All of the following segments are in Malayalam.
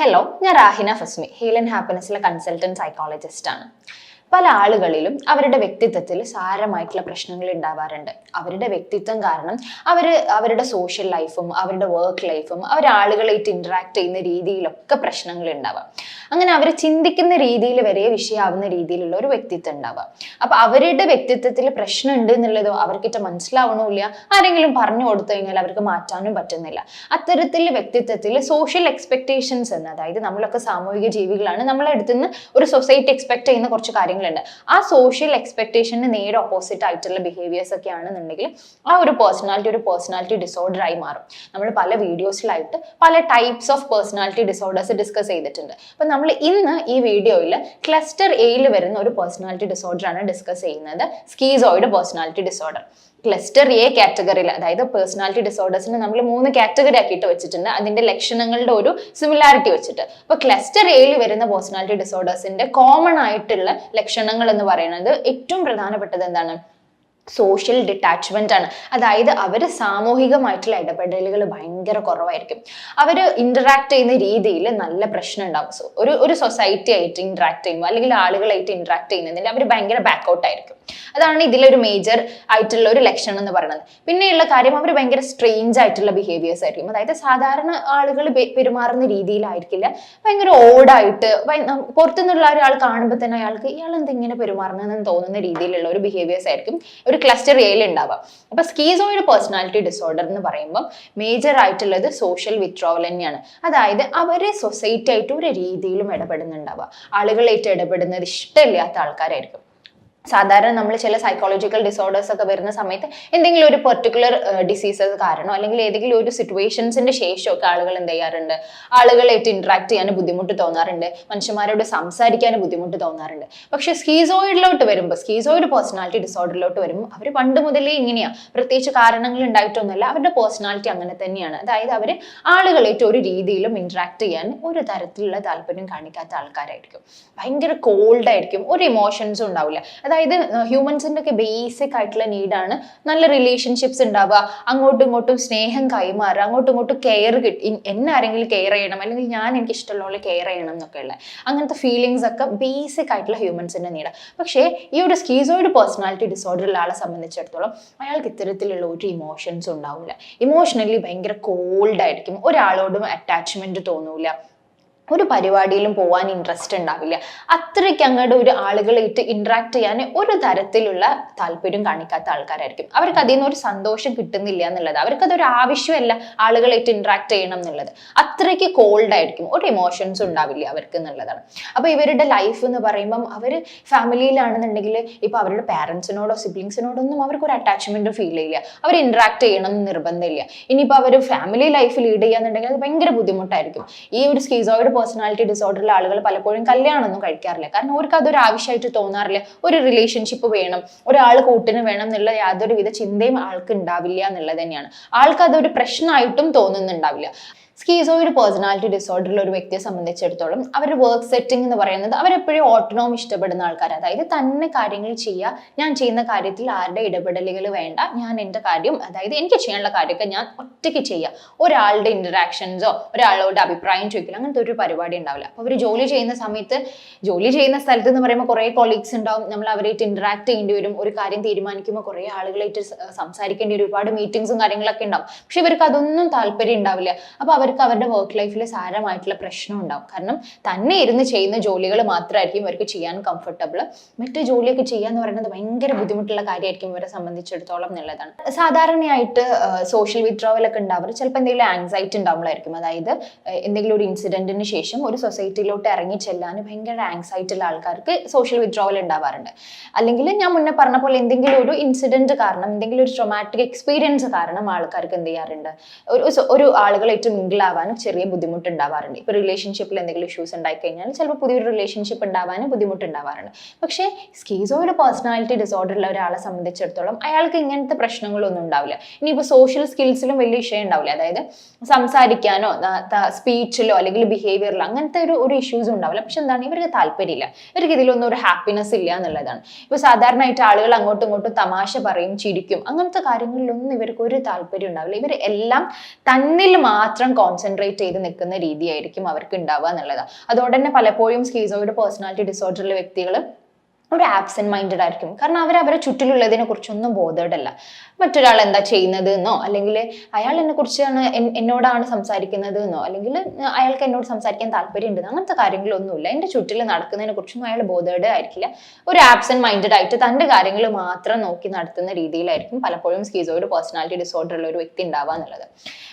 ഹലോ ഞാൻ റാഹിന ഫസ്മി ഹീൽ ആൻഡ് ഹാപ്പിനെസ്സിലെ കൺസൾട്ടന്റ് സൈക്കോളജിസ്റ്റ് ആണ്. പല ആളുകളിലും അവരുടെ വ്യക്തിത്വത്തിൽ സാരമായിട്ടുള്ള പ്രശ്നങ്ങൾ ഉണ്ടാവാറുണ്ട്. അവരുടെ വ്യക്തിത്വം കാരണം അവർ അവരുടെ സോഷ്യൽ ലൈഫും അവരുടെ വർക്ക് ലൈഫും അവർ ആളുകളായിട്ട് ഇന്ററാക്ട് ചെയ്യുന്ന രീതിയിലൊക്കെ പ്രശ്നങ്ങൾ ഉണ്ടാവാം. അങ്ങനെ അവർ ചിന്തിക്കുന്ന രീതിയിൽ വരെ വിഷയമാവുന്ന രീതിയിലുള്ള ഒരു വ്യക്തിത്വം ഉണ്ടാവാം. അപ്പൊ അവരുടെ വ്യക്തിത്വത്തിൽ പ്രശ്നം ഉണ്ട് എന്നുള്ളതോ അവർക്കിട്ട് മനസ്സിലാവണമില്ല ആരെങ്കിലും പറഞ്ഞു കൊടുത്തു കഴിഞ്ഞാൽ അവർക്ക് മാറ്റാനും പറ്റുന്നില്ല. അത്തരത്തിൽ വ്യക്തിത്വത്തിൽ സോഷ്യൽ എക്സ്പെക്ടേഷൻസ് എന്ന് അതായത് നമ്മളൊക്കെ സാമൂഹിക ജീവികളാണ് നമ്മളെ അടുത്തുനിന്ന് ഒരു സൊസൈറ്റി എക്സ്പെക്ട് ചെയ്യുന്ന കുറച്ച് കാര്യങ്ങളുണ്ട്. ആ സോഷ്യൽ എക്സ്പെക്ടേഷന് നേരെ ഓപ്പോസിറ്റ് ആയിട്ടുള്ള ബിഹേവിയേഴ്സ് ഒക്കെ ആണെന്നുണ്ടെങ്കിൽ ആ ഒരു പേഴ്സണാലിറ്റി ഒരു പേഴ്സണാലിറ്റി ഡിസോർഡർ ആയി മാറും. നമ്മൾ പല വീഡിയോസിലായിട്ട് പല types of personality disorders discuss ചെയ്തിട്ടുണ്ട്. അപ്പൊ നമ്മൾ ഇന്ന് ഈ വീഡിയോയിൽ ക്ലസ്റ്റർ എയിൽ വരുന്ന ഒരു പേഴ്സണാലിറ്റി ഡിസോർഡർ ആണ് ഡിസ്കസ് ചെയ്യുന്നത്. Schizoid personality disorder cluster A കാറ്റഗറിയിൽ അതായത് പേഴ്സണാലിറ്റി ഡിസോർഡേഴ്സിനെ നമ്മൾ മൂന്ന് കാറ്റഗറി ആക്കിയിട്ട് വെച്ചിട്ടുണ്ട്. അതിന്റെ ലക്ഷണങ്ങളുടെ ഒരു സിമിലാരിറ്റി വെച്ചിട്ട്. അപ്പൊ ക്ലസ്റ്റർ എയിൽ വരുന്ന പേഴ്സണാലിറ്റി ഡിസോർഡേഴ്സിന്റെ കോമൺ ആയിട്ടുള്ള ലക്ഷണങ്ങൾ എന്ന് പറയുന്നത് ഏറ്റവും പ്രധാനപ്പെട്ടത് എന്താണ്? സോഷ്യൽ ഡിറ്റാച്ച്മെന്റ് ആണ്. അതായത് അവർ സാമൂഹികമായിട്ടുള്ള ഇടപെടലുകൾ ഭയങ്കര കുറവായിരിക്കും. അവർ ഇന്ററാക്ട് ചെയ്യുന്ന രീതിയിൽ നല്ല പ്രശ്നം ഉണ്ടാവും. സോ ഒരു ഒരു സൊസൈറ്റി ആയിട്ട് ഇന്ററാക്ട് ചെയ്യുമ്പോൾ അല്ലെങ്കിൽ ആളുകളായിട്ട് ഇന്ററാക്ട് ചെയ്യുന്നതിൽ അവർ ഭയങ്കര ബാക്കൗട്ട് ആയിരിക്കും. അതാണ് ഇതിലൊരു മേജർ ആയിട്ടുള്ള ഒരു ലക്ഷണം എന്ന് പറയുന്നത്. പിന്നെയുള്ള കാര്യം അവർ ഭയങ്കര സ്ട്രേഞ്ച് ആയിട്ടുള്ള ബിഹേവിയേഴ്സ് ആയിരിക്കും. അതായത് സാധാരണ ആളുകൾ പെരുമാറുന്ന രീതിയിലായിരിക്കില്ല. ഭയങ്കര ഓടായിട്ട് പുറത്തുനിന്നുള്ള ഒരാൾ കാണുമ്പോൾ തന്നെ അയാൾക്ക് ഇയാൾ എന്ത് പെരുമാറണമെന്ന് തോന്നുന്ന രീതിയിലുള്ള ഒരു ബിഹേവിയേഴ്സ് ആയിരിക്കും. ഒരു ക്ലസ്റ്റർ എയിൽ ഉണ്ടാവാം അപ്പൊ സ്കീസോയിഡ് പേഴ്സണാലിറ്റി ഡിസോർഡർ എന്ന് പറയുമ്പോൾ മേജർ ആയിട്ടുള്ളത് സോഷ്യൽ വിത്രോവൽ തന്നെയാണ്. അതായത് അവരെ സൊസൈറ്റി ആയിട്ട് ഒരു രീതിയിലും ഇടപെടുന്നുണ്ടാവുക ആളുകളായിട്ട് ഇടപെടുന്നത് ഇഷ്ടമില്ലാത്ത ആൾക്കാരായിരിക്കും. സാധാരണ നമ്മൾ ചില സൈക്കോളജിക്കൽ ഡിസോർഡേഴ്സ് ഒക്കെ വരുന്ന സമയത്ത് എന്തെങ്കിലും ഒരു പെർട്ടിക്കുലർ ഡിസീസസ് കാരണോ അല്ലെങ്കിൽ ഏതെങ്കിലും ഒരു സിറ്റുവേഷൻസിന്റെ ശേഷമൊക്കെ ആളുകൾ എന്ത് ചെയ്യാറുണ്ട്? ആളുകളായിട്ട് ഇന്ററാക്ട് ചെയ്യാൻ ബുദ്ധിമുട്ട് തോന്നാറുണ്ട്. മനുഷ്യന്മാരോട് സംസാരിക്കാൻ ബുദ്ധിമുട്ട് തോന്നാറുണ്ട്. പക്ഷെ സ്കീസോയിഡിലോട്ട് വരുമ്പോൾ സ്കീസോയിഡ് പേഴ്സണാലിറ്റി ഡിസോർഡറിലോട്ട് വരുമ്പോൾ അവർ പണ്ട് മുതലേ ഇങ്ങനെയാണ് പ്രത്യേകിച്ച് കാരണങ്ങൾ ഉണ്ടായിട്ടൊന്നുമല്ല. അവരുടെ പേഴ്സണാലിറ്റി അങ്ങനെ തന്നെയാണ്. അതായത് അവർ ആളുകളായിട്ട് ഒരു രീതിയിലും ഇന്ററാക്ട് ചെയ്യാൻ ഒരു തരത്തിലുള്ള താല്പര്യം കാണിക്കാത്ത ആൾക്കാരായിരിക്കും. ഭയങ്കര കോൾഡ് ആയിരിക്കും. ഒരു ഇമോഷൻസും ഉണ്ടാവില്ല. അതായത് ഹ്യൂമൻസിന്റെ ഒക്കെ ബേസിക് ആയിട്ടുള്ള നീഡാണ് നല്ല റിലേഷൻഷിപ്സ് ഉണ്ടാവുക അങ്ങോട്ടും ഇങ്ങോട്ടും സ്നേഹം കൈമാറുക അങ്ങോട്ടും ഇങ്ങോട്ടും കെയർ കിട്ടി എന്നെ ആരെങ്കിലും കെയർ ചെയ്യണം അല്ലെങ്കിൽ ഞാൻ എനിക്ക് ഇഷ്ടമുള്ള കെയർ ചെയ്യണം എന്നൊക്കെ ഉള്ള. അങ്ങനത്തെ ഫീലിങ്സ് ഒക്കെ ബേസിക് ആയിട്ടുള്ള ഹ്യൂമൻസിന്റെ നീഡ് പക്ഷേ ഈ ഒരു സ്കീസോയിഡ് പേഴ്സണാലിറ്റി ഡിസോർഡറുള്ള ആളെ സംബന്ധിച്ചിടത്തോളം അയാൾക്ക് ഇത്തരത്തിലുള്ള ഒരു ഇമോഷൻസ് ഉണ്ടാവില്ല ഇമോഷണലി ഭയങ്കര കോൾഡ് ആയിരിക്കും. ഒരാളോടും അറ്റാച്ച്മെന്റ് തോന്നൂല. ഒരു പരിപാടിയിലും പോകാൻ ഇൻട്രസ്റ്റ് ഉണ്ടാവില്ല. അത്രയ്ക്ക് അങ്ങോട്ട് ഒരു ആളുകളായിട്ട് ഇൻട്രാക്ട് ചെയ്യാൻ ഒരു തരത്തിലുള്ള താല്പര്യം കാണിക്കാത്ത ആൾക്കാരായിരിക്കും. അവർക്ക് അതിൽ നിന്ന് ഒരു സന്തോഷം കിട്ടുന്നില്ല എന്നുള്ളത് അവർക്ക് അതൊരു ആവശ്യമല്ല ആളുകളായിട്ട് ഇൻട്രാക്ട് ചെയ്യണം എന്നുള്ളത്. അത്രയ്ക്ക് കോൾഡ് ആയിരിക്കും ഒരു ഇമോഷൻസ് ഉണ്ടാവില്ല അവർക്ക് എന്നുള്ളതാണ്. അപ്പൊ ഇവരുടെ ലൈഫ് എന്ന് പറയുമ്പം അവർ ഫാമിലിയിലാണെന്നുണ്ടെങ്കിൽ ഇപ്പൊ അവരുടെ പാരന്റ്സിനോടോ സിബ്ലിങ്സിനോടൊന്നും അവർക്ക് ഒരു അറ്റാച്ച്മെന്റ് ഫീൽ ചെയ്യില്ല. അവർ ഇന്ററാക്ട് ചെയ്യണം എന്ന് നിർബന്ധമില്ല. ഇനിയിപ്പോൾ അവർ ഫാമിലി ലൈഫ് ലീഡ് ചെയ്യാന്നുണ്ടെങ്കിൽ അത് ഭയങ്കര ബുദ്ധിമുട്ടായിരിക്കും. ഈ ഒരു സ്കീസോയിഡ് പേഴ്സണാലിറ്റി ഡിസോർഡറിലെ ആളുകൾ പലപ്പോഴും കല്യാണമൊന്നും കഴിക്കാറില്ല. കാരണം അവർക്ക് അതൊരു ആവശ്യമായിട്ട് തോന്നാറില്ല. ഒരു റിലേഷൻഷിപ്പ് വേണം ഒരാൾ കൂട്ടിന് വേണം എന്നുള്ള യാതൊരുവിധ ചിന്തയും ആൾക്ക് ഉണ്ടാവില്ല എന്നുള്ളത് തന്നെയാണ്. ആൾക്ക് അതൊരു പ്രശ്നമായിട്ടും തോന്നുന്നുണ്ടാവില്ല. സ്കീസോയിഡ് പേഴ്സണാലിറ്റി ഡിസോർഡറിലുള്ള ഒരു വ്യക്തിയെ സംബന്ധിച്ചിടത്തോളം അവരുടെ വർക്ക് സെറ്റിംഗ് എന്ന് പറയുന്നത് അവരെപ്പോഴും ഓട്ടോണോം ഇഷ്ടപ്പെടുന്ന ആൾക്കാർ അതായത് തന്നെ കാര്യങ്ങൾ ചെയ്യുക ഞാൻ ചെയ്യുന്ന കാര്യത്തിൽ ആരുടെ ഇടപെടലുകൾ വേണ്ട. ഞാൻ എന്റെ കാര്യം അതായത് എനിക്ക് ചെയ്യാനുള്ള കാര്യമൊക്കെ ഞാൻ ഒറ്റയ്ക്ക് ചെയ്യുക ഒരാളുടെ ഇന്ററാക്ഷൻസോ ഒരാളോട് അഭിപ്രായം ചോദിക്കില്ല അങ്ങനത്തെ ഒരു പരിപാടി ഉണ്ടാവില്ല. അപ്പോൾ അവർ ജോലി ചെയ്യുന്ന സമയത്ത് ജോലി ചെയ്യുന്ന സ്ഥലത്ത് എന്ന് പറയുമ്പോൾ കുറേ കൊളീഗ്സ് ഉണ്ടാവും. നമ്മൾ അവരായിട്ട് ഇന്ററാക്ട് ചെയ്യേണ്ടി വരും. ഒരു കാര്യം തീരുമാനിക്കുമ്പോൾ കുറേ ആളുകളായിട്ട് സംസാരിക്കേണ്ടി ഒരുപാട് മീറ്റിംഗ്സും കാര്യങ്ങളൊക്കെ ഉണ്ടാവും. പക്ഷെ ഇവർക്ക് അതൊന്നും താല്പര്യം ഉണ്ടാവില്ല. അപ്പോൾ അവർക്ക് അവരുടെ വർക്ക് ലൈഫിൽ സാരമായിട്ടുള്ള പ്രശ്നം ഉണ്ടാവും കാരണം തന്നെ ഇരുന്ന് ചെയ്യുന്ന ജോലികൾ മാത്രമായിരിക്കും ഇവർക്ക് ചെയ്യാൻ കംഫർട്ടബിൾ മറ്റു ജോലിയൊക്കെ ചെയ്യാന്ന് പറയുന്നത് ഭയങ്കര ബുദ്ധിമുട്ടുള്ള കാര്യമായിരിക്കും ഇവരെ സംബന്ധിച്ചിടത്തോളം എന്നുള്ളതാണ്. സാധാരണയായിട്ട് സോഷ്യൽ വിത്ഡ്രോവൽ ഒക്കെ ഉണ്ടാവുക ചിലപ്പോൾ എന്തെങ്കിലും ആങ്സൈറ്റി ഉണ്ടാവുമ്പോഴായിരിക്കും അതായത് എന്തെങ്കിലും ഒരു ഇൻസിഡന്റിന് ശേഷം ഒരു സൊസൈറ്റിയിലോട്ട് ഇറങ്ങി ചെല്ലാൻ ഭയങ്കര ആങ്സൈറ്റി ഉള്ള ആൾക്കാർക്ക് സോഷ്യൽ വിത്ഡ്രോവൽ ഉണ്ടാവാറുണ്ട്. അല്ലെങ്കിൽ ഞാൻ മുന്നേ പറഞ്ഞ പോലെ എന്തെങ്കിലും ഒരു ഇൻസിഡന്റ് കാരണം എന്തെങ്കിലും ഒരു ട്രൊമാറ്റിക് എക്സ്പീരിയൻസ് കാരണം ആൾക്കാർക്ക് എന്ത് ചെയ്യാറുണ്ട്? ഒരു ഒരു ഒരു ആളുകളായിട്ട് മിങ്കിൾ ആവാനും ചെറിയ ബുദ്ധിമുട്ട് ഉണ്ടാവാറുണ്ട് ഇപ്പൊ റിലേഷൻഷിപ്പിൽ എന്തെങ്കിലും ഇഷ്യൂസ് ഉണ്ടായി കഴിഞ്ഞാൽ ചിലപ്പോൾ പുതിയൊരു റിലേഷൻഷിപ്പ് ഉണ്ടാവാനും ബുദ്ധിമുട്ട് ഉണ്ടാവാറുണ്ട് പക്ഷേ സ്കീസോയുടെ പേഴ്സണാലിറ്റി ഡിസോർഡർ ഉള്ള ഒരാളെ സംബന്ധിച്ചിടത്തോളം അയാൾക്ക് ഇങ്ങനത്തെ പ്രശ്നങ്ങളൊന്നും ഉണ്ടാവില്ല. ഇനിയിപ്പോൾ സോഷ്യൽ സ്കിൽസിലും വലിയ വിഷയം ഉണ്ടാവില്ല. അതായത് സംസാരിക്കാനോ സ്പീച്ചിലോ അല്ലെങ്കിൽ ബിഹേവിയറിലോ അങ്ങനത്തെ ഒരു ഒരു ഇഷ്യൂസ് ഉണ്ടാവില്ല. പക്ഷെ എന്താണ്? ഇവർക്ക് താല്പര്യമില്ല. ഇവർക്ക് ഇതിലൊന്നും ഒരു ഹാപ്പിനെസ് ഇല്ല എന്നുള്ളതാണ്. ഇപ്പൊ സാധാരണയായിട്ട് ആളുകൾ അങ്ങോട്ടും ഇങ്ങോട്ടും തമാശ പറയും ചിരിക്കും. അങ്ങനത്തെ കാര്യങ്ങളിലൊന്നും ഇവർക്ക് ഒരു താല്പര്യം ഉണ്ടാവില്ല. ഇവർ എല്ലാം തന്നിൽ മാത്രം കോൺസെൻട്രേറ്റ് ചെയ്ത് നിൽക്കുന്ന രീതിയായിരിക്കും അവർക്ക് ഉണ്ടാവുക എന്നുള്ളത്. അതുകൊണ്ട് തന്നെ പലപ്പോഴും സ്കീസോയിഡ് പേഴ്സണാലിറ്റി ഡിസോർഡറിലെ വ്യക്തികൾ ഒരു ആബ്സെന്റ് മൈൻഡഡ് ആയിരിക്കും. കാരണം അവർ അവരെ ചുറ്റിലുള്ളതിനെ കുറിച്ചൊന്നും ബോധേഡല്ല മറ്റൊരാൾ എന്താ ചെയ്യുന്നത് എന്നോ അല്ലെങ്കിൽ അയാൾ എന്നെ കുറിച്ചാണ് എന്നോടാണ് സംസാരിക്കുന്നത് എന്നോ അല്ലെങ്കിൽ അയാൾക്ക് എന്നോട് സംസാരിക്കാൻ താല്പര്യമുണ്ട് അങ്ങനത്തെ കാര്യങ്ങളൊന്നുമില്ല. എന്റെ ചുറ്റിൽ നടക്കുന്നതിനെ കുറിച്ചൊന്നും അയാൾ ബോധേഡ് ആയിരിക്കില്ല. ഒരു ആബ്സെന്റ് മൈൻഡഡ് ആയിട്ട് തന്റെ കാര്യങ്ങൾ മാത്രം നോക്കി നടത്തുന്ന രീതിയിലായിരിക്കും പലപ്പോഴും സ്കീസോയിഡ് പേഴ്സണാലിറ്റി ഡിസോർഡർ ഉള്ള ഒരു വ്യക്തി ഉണ്ടാവുക എന്നുള്ളത്.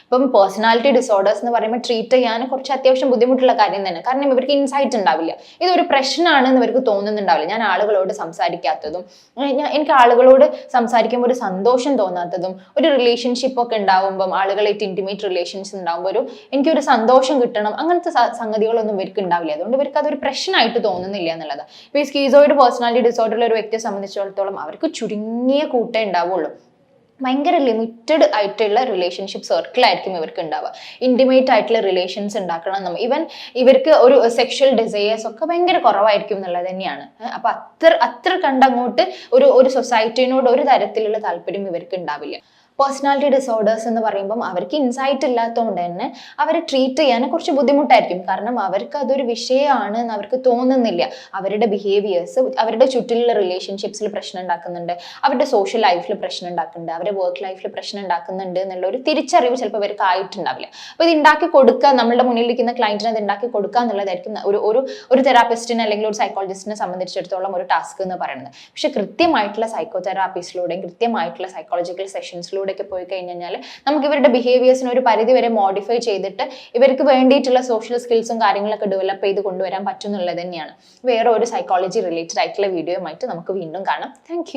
ഇപ്പം പേഴ്സണാലിറ്റി ഡിസോർഡേഴ്സ് എന്ന് പറയുമ്പോൾ ട്രീറ്റ് ചെയ്യാൻ കുറച്ച് അത്യാവശ്യം ബുദ്ധിമുട്ടുള്ള കാര്യം തന്നെ കാരണം ഇവർക്ക് ഇൻസൈറ്റ് ഉണ്ടാവില്ല. ഇതൊരു പ്രശ്നമാണെന്ന് ഇവർക്ക് തോന്നുന്നുണ്ടാവില്ല. ഞാൻ ആളുകളോട് സംസാരിക്കാത്തതും ഞാൻ എനിക്ക് ആളുകളോട് സംസാരിക്കുമ്പോൾ ഒരു സന്തോഷം തോന്നാത്തതും ഒരു റിലേഷൻഷിപ്പ് ഒക്കെ ഉണ്ടാവുമ്പം ആളുകളായിട്ട് ഇന്റിമേറ്റ് റിലേഷൻസ് ഉണ്ടാവുമ്പോൾ ഒരു എനിക്കൊരു സന്തോഷം കിട്ടണം അങ്ങനത്തെ സംഗതികളൊന്നും ഇവർക്ക് ഉണ്ടാവില്ല. അതുകൊണ്ട് ഇവർക്ക് അതൊരു പ്രശ്നമായിട്ട് തോന്നുന്നില്ല എന്നുള്ളത് ഇപ്പോൾ ഈ സ്കീസോയിഡ് പേഴ്സണാലിറ്റി ഡിസോർഡറുള്ള ഒരു വ്യക്തിയെ സംബന്ധിച്ചിടത്തോളം അവർക്ക് ചുരുങ്ങിയ കൂട്ടേ ഉണ്ടാവുള്ളൂ. ഭയങ്കര ലിമിറ്റഡ് ആയിട്ടുള്ള റിലേഷൻഷിപ്പ് സർക്കിൾ ആയിരിക്കും ഇവർക്ക് ഉണ്ടാവുക. ഇന്റിമേറ്റ് ആയിട്ടുള്ള റിലേഷൻസ് ഉണ്ടാക്കണം നമ്മൾ ഈവൻ ഇവർക്ക് ഒരു സെക്ഷൽ ഡിസയേഴ്സ് ഒക്കെ ഭയങ്കര കുറവായിരിക്കും എന്നുള്ളത് തന്നെയാണ്. അപ്പൊ അത്ര അത്ര കണ്ടങ്ങോട്ട് ഒരു ഒരു സൊസൈറ്റിനോട് ഒരു തരത്തിലുള്ള താല്പര്യം ഇവർക്ക് ഉണ്ടാവില്ല. പേഴ്സണാലിറ്റി ഡിസോർഡേഴ്സ് എന്ന് പറയുമ്പം അവർക്ക് ഇൻസൈറ്റ് ഇല്ലാത്തതുകൊണ്ട് തന്നെ അവരെ ട്രീറ്റ് ചെയ്യാൻ കുറച്ച് ബുദ്ധിമുട്ടായിരിക്കും. കാരണം അവർക്ക് അതൊരു വിഷയമാണ് എന്ന് അവർക്ക് തോന്നുന്നില്ല. അവരുടെ ബിഹേവിയേഴ്സ് അവരുടെ ചുറ്റിലുള്ള റിലേഷൻഷിപ്സിൽ പ്രശ്നം ഉണ്ടാക്കുന്നുണ്ട്. അവരുടെ സോഷ്യൽ ലൈഫിൽ പ്രശ്നം ഉണ്ടാക്കുന്നുണ്ട്. അവരുടെ വർക്ക് ലൈഫിൽ പ്രശ്നം ഉണ്ടാക്കുന്നുണ്ട് എന്നുള്ള ഒരു തിരിച്ചറിവ് ചിലപ്പോൾ അവർക്ക് ആയിട്ടുണ്ടാവില്ല. അപ്പോൾ ഇത് ഉണ്ടാക്കി കൊടുക്കുക നമ്മുടെ മുന്നിലിരിക്കുന്ന ക്ലയന്റിന് അത് ഉണ്ടാക്കി കൊടുക്കുക എന്നുള്ളതായിരിക്കും ഒരു ഒരു ഒരു തെറാപ്പിസ്റ്റിനെ അല്ലെങ്കിൽ ഒരു സൈക്കോളജിസ്റ്റിനെ സംബന്ധിച്ചിടത്തോളം ഒരു ടാസ്ക് എന്ന് പറയുന്നത്. പക്ഷെ കൃത്യമായിട്ടുള്ള സൈക്കോ തെറാപ്പീസിലൂടെയും കൃത്യമായിട്ടുള്ള സൈക്കോളജിക്കൽ സെഷൻസിലൂടെ ഒക്കെ പോയി കഴിഞ്ഞാൽ നമുക്ക് ഇവരുടെ ബിഹേവിയേഴ്സിന് ഒരു പരിധി വരെ മോഡിഫൈ ചെയ്തിട്ട് ഇവർക്ക് വേണ്ടിയിട്ടുള്ള സോഷ്യൽ സ്കിൽസും കാര്യങ്ങളൊക്കെ ഡെവലപ്പ് ചെയ്ത് കൊണ്ടുവരാൻ പറ്റുന്നുള്ളത് തന്നെയാണ്. വേറെ ഒരു സൈക്കോളജി റിലേറ്റഡ് ആയിട്ടുള്ള വീഡിയോയുമായിട്ട് നമുക്ക് വീണ്ടും കാണാം. താങ്ക്